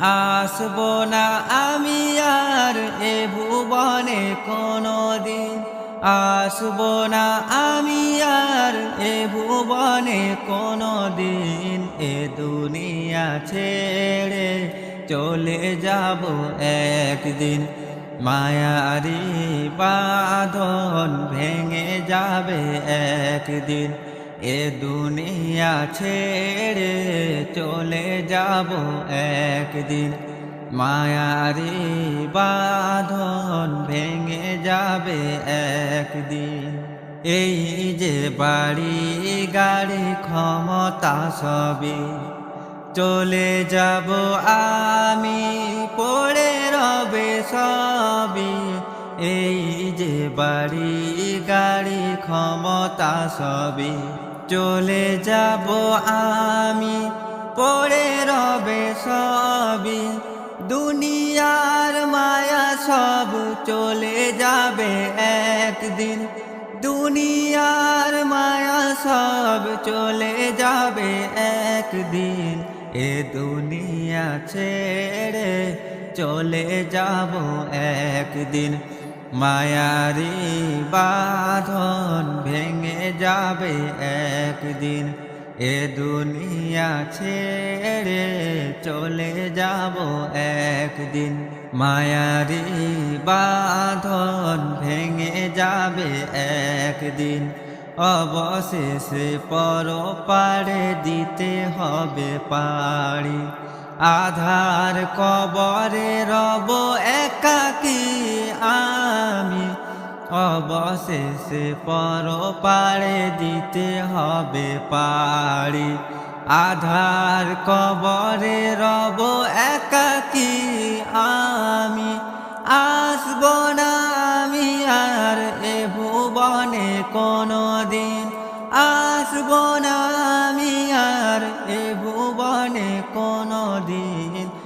আসব না আমি আর এ ভুবনে কোনো দিন আসব না আমি আর এ ভুবনে কোনো দিন এ দুনিয়া ছেড়ে চলে যাব একদিন। মায়ারি বাঁধন ভেঙে যাবে একদিন। এ দুনিয়া ছেড়ে চলে যাব একদিন। মায়ারি বাঁধন ভেঙে যাবে একদিন। এই যে বাড়ি গাড়ি ক্ষমতা সবই চলে যাব আমি, পড়ে রবে সবই। এই যে বাড়ি গাড়ি ক্ষমতা সবই চলে যাব আমি, পড়ে রবে সবই দুনিয়ার মায়া সব চলে যাবে একদিন। দুনিয়ার মায়া সব চলে যাবে একদিন। এ দুনিয়া ছেড়ে চলে যাব একদিন। মায়ারি বাঁধন ভেঙে যাবে একদিন। এ দুনিয়া ছেড়ে চলে যাব একদিন। মায়ারি বাঁধন ভেঙে যাবে একদিন। অবশেষে পর পাড়ে দিতে হবে পাড়ি। আধার কবরে রব একাকি আমি অবশেষে পর পাড়ে দিতে হবে পাড়ি। আধার কবরে রব একাকি আমি। আসব না আমি আর এ ভুবনে কোনো দিন আসব না আমি আর এ ভুবনে কোনো দিন